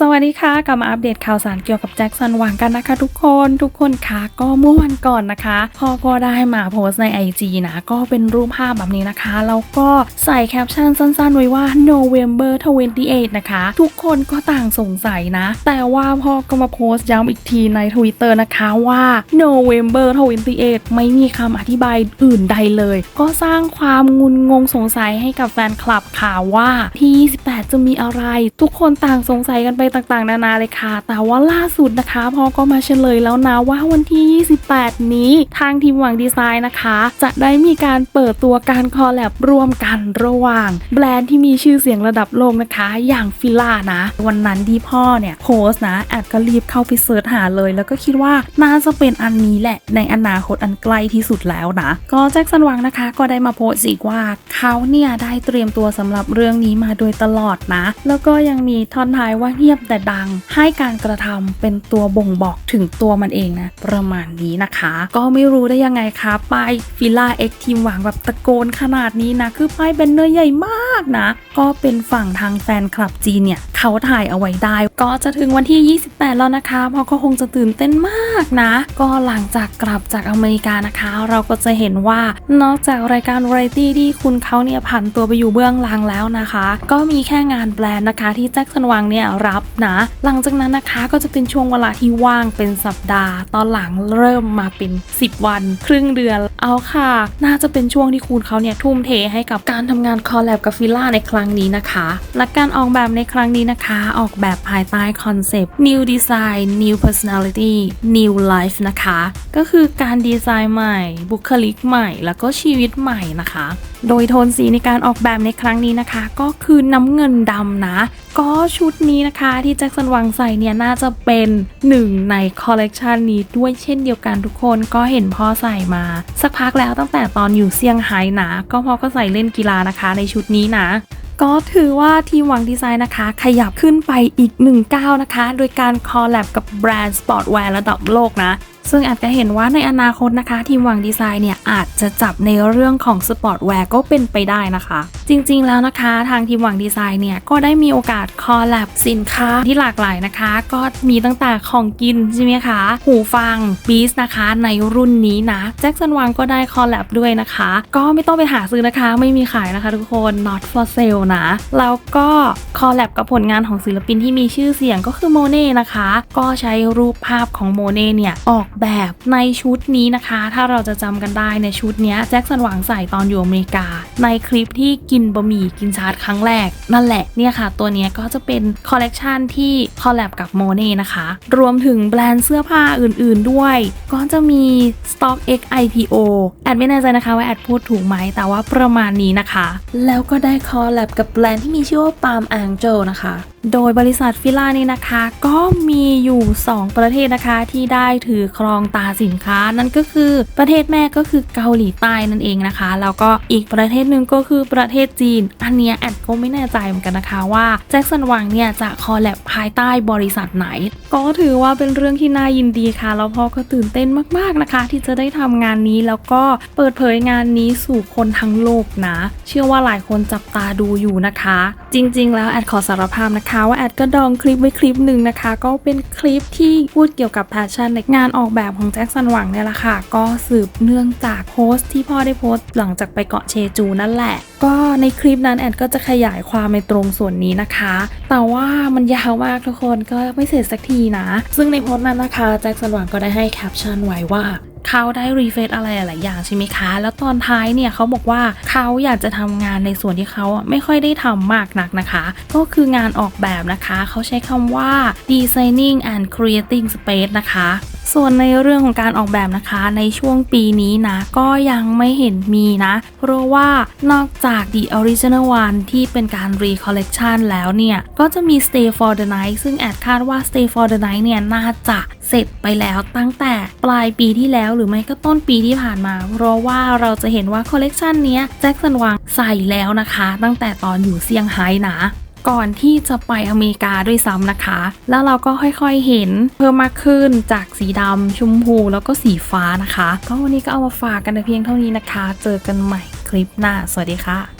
สวัสดีค่ะ กลับมาอัปเดตข่าวสารเกี่ยวกับแจ็คสันหวังกันนะคะ ทุกคนทุกคนคะก็เมื่อวันก่อนนะคะพ่อก็ได้มาโพสต์ใน IG นะก็เป็นรูปภาพแบบนี้นะคะแล้วก็ใส่แคปชั่นสั้นๆ ไว้ว่า November 28 นะคะ ทุกคนก็ต่างสงสัยนะ แต่ว่าพ่อก็มาโพสต์ย้ำอีกทีใน Twitter นะคะว่า November 28 ไม่มีคำอธิบายอื่นใดเลย ก็สร้างความงุนงงสงสัยให้กับแฟนคลับค่ะว่าที่28จะมีอะไร ทุกคนต่างสงสัยกันไปต่างๆ นานาเลยค่ะ แต่ว่าล่าสุดนะคะพ่อก็มาเฉลยแล้วนะว่าวันที่ 28 นี้ทางทีมหวังดีไซน์นะคะ จะได้มีการเปิดตัวการคอลแลบร่วมกันระหว่าง แบรนด์ที่มีชื่อเสียงระดับโลกนะคะ อย่างฟิล่านะ วันนั้นที่พ่อเนี่ยโพส์นะแอดก็รีบเข้าไปเสิร์ชหาเลย แล้วก็คิดว่าน่าจะเป็นอันนี้แหละ ในอนาคตอันใกล้ที่สุดแล้วนะ ก็แจ็คสันหวังนะคะ ก็ได้มาโพสต์อีกว่าเขาเนี่ยได้เตรียมตัวสำหรับเรื่องนี้มาโดยตลอดนะ แล้วก็ยังมีท่อนท้ายว่าเงียบแต่ดัง ให้การกระทำเป็นตัวบ่งบอกถึงตัวมันเองนะ ประมาณนี้นะคะ ก็ไม่รู้ได้ยังไงคะป้ายฟิล่าเอ็กทีมหวังแบบตะโกนขนาดนี้นะ คือป้ายแบนเนอร์ใหญ่มากนะ ก็เป็นฝั่งทางแฟนคลับจีนเนี่ย เขาถ่ายเอาไว้ได้ ก็จะถึงวันที่ 28 แล้วนะคะเพราะก็คงจะตื่นเต้นมากนะ ก็หลังจากกลับจากอเมริกานะคะ เราก็จะเห็นว่านอกจากรายการวาไรตี้ที่คุณเขาเนี่ยผันตัวไปอยู่เบื้องหลังแล้วนะคะ ก็มีแค่งานแบรนด์นะคะที่แจ็คสันวังเนี่ยรับนะหลังจากนั้นนะคะก็จะเป็นช่วงเวลาที่ว่างเป็นสัปดาห์ ตอนหลังเริ่มมาเป็น 10 วัน ครึ่งเดือนเอาค่ะ น่าจะเป็นช่วงที่คุณเขาเนี่ยทุ่มเทให้กับการทำงานคอลแลบกับฟิล่าในครั้งนี้นะคะและการออกแบบในครั้งนี้นะคะ ออกแบบภายใต้คอนเซปต์ New Design New Personality New Life นะคะ ก็คือการดีไซน์ใหม่ บุคลิกใหม่ แล้วก็ชีวิตใหม่นะคะ โดยโทนสีในการออกแบบในครั้งนี้นะคะ ก็คือน้ำเงินดำนะ ก็ชุดนี้นะคะที่แจ็คสันวังใส่เนี่ยน่าจะเป็นหนึ่งในคอลเลกชันนี้ด้วยเช่นเดียวกันทุกคนก็เห็นพ่อใส่มา สักพักแล้วตั้งแต่ตอนอยู่เซี่ยงไฮ้นะ ก็พ่อก็ใส่เล่นกีฬานะคะในชุดนี้นะก็ถือว่าทีมวังดีไซน์นะคะ ขยับขึ้นไปอีกหนึ่งก้าวนะคะ โดยการคอลแลบกับแบรนด์สปอร์ตแวร์ระดับโลกนะ ซึ่งอาจจะเห็นว่าในอนาคตนะคะ ทีมหวังดีไซน์เนี่ยอาจจะจับในเรื่องของสปอร์ตแวร์ก็เป็นไปได้นะคะ จริงๆแล้วนะคะทางทีมหวังดีไซน์เนี่ยก็ได้มีโอกาสคอลแลบสินค้าที่หลากหลายนะคะ ก็มีตั้งแต่ของกินใช่ไหมคะ หูฟังบีสนะคะในรุ่นนี้นะแจ็คสันวังก็ได้คอลแลบด้วยนะคะ ก็ไม่ต้องไปหาซื้อนะคะ ไม่มีขายนะคะทุกคน not for sale นะแล้วก็คอลแลบกับผลงานของศิลปินที่มีชื่อเสียงก็คือโมเน่นะคะ ก็ใช้รูปภาพของโมเน่เนี่ยออกแบบในชุดนี้นะคะ ถ้าเราจะจำกันได้ในชุดนี้แจ็คสันหวังใส่ตอนอยู่อเมริกา ในคลิปที่กินบะหมี่กินชาร์ตครั้งแรก นั่นแหละเนี่ยค่ะ ตัวนี้ก็จะเป็นคอลเลกชันที่คอลแลบกับโมเน่นะคะ รวมถึงแบรนด์เสื้อผ้าอื่นๆด้วย ก็จะมี Stock X IPO แอดไม่แน่ใจนะคะว่าแอดพูดถูกไหมแต่ว่าประมาณนี้นะคะ แล้วก็ได้คอลแลบกับแบรนด์ที่มีชื่อว่า Palm Angel นะคะ โดยบริษัทฟิล่านี่นะคะ ก็มีอยู่ 2 ประเทศนะคะที่ได้ถือครองตาสินค้า นั่นก็คือประเทศแม่ก็คือเกาหลีใต้นั่นเองนะคะ แล้วก็อีกประเทศหนึ่งก็คือประเทศจีน อันเนี้ยแอดก็ไม่แน่ใจเหมือนกันนะคะว่าแจ็คสันหวังเนี่ยจะคอลแลบภายใต้บริษัทไหน ก็ถือว่าเป็นเรื่องที่น่ายินดีค่ะ แล้วพ่อก็ตื่นเต้นมากๆนะคะ ที่จะได้ทำงานนี้แล้วก็เปิดเผยงานนี้สู่คนทั้งโลกนะ เชื่อว่าหลายคนจับตาดูอยู่นะคะ จริง ๆ แล้วแอดขอสารภาพนะคะ ว่าแอดก็ดองคลิปไว้คลิปหนึ่งนะคะ ก็เป็นคลิปที่พูดเกี่ยวกับแพชชั่นในงานออกแบบของแจ็คสันหวังเนี่ยแหละค่ะ ก็สืบเนื่องจากโพสต์ที่พ่อได้โพสต์หลังจากไปเกาะเชจูนั่นแหละ ก็ในคลิปนั้นแอดก็จะขยายความในตรงส่วนนี้นะคะ แต่ว่ามันยาวมากทุกคนก็ไม่เสร็จสักทีนะ ซึ่งในโพสต์นั้นนะคะแจ็คสันหวังก็ได้ให้แคปชั่นไว้ว่าเขาได้รีเฟซอะไรหลายอย่างใช่ไหมคะ แล้วตอนท้ายเนี่ยเขาบอกว่าเขาอยากจะทำงานในส่วนที่เขาไม่ค่อยได้ทำมากนักนะคะ ก็คืองานออกแบบนะคะ เขาใช้คำว่า designing and creating space นะคะ ส่วนในเรื่องของการออกแบบนะคะในช่วงปีนี้นะ ก็ยังไม่เห็นมีนะ เพราะว่านอกจาก The Original One ที่เป็นการ Recollection แล้วเนี่ย ก็จะมี Stay for the Night ซึ่งแอดคาดว่า Stay for the Night เนี่ย น่าจะเสร็จไปแล้วตั้งแต่ปลายปีที่แล้วหรือไม่ก็ต้นปีที่ผ่านมา เพราะว่าเราจะเห็นว่าคอลเลกชันนี้แจ็คสันวางใส่แล้วนะคะ ตั้งแต่ตอนอยู่เซี่ยงไฮ้นะ ก่อนที่จะไปอเมริกาด้วยซ้ำนะคะ แล้วเราก็ค่อยๆเห็นเพิ่มมากขึ้นจากสีดำชมพูแล้วก็สีฟ้านะคะก็วันนี้ก็เอามาฝากกันแต่เพียงเท่านี้นะคะ เจอกันใหม่คลิปหน้า สวัสดีค่ะ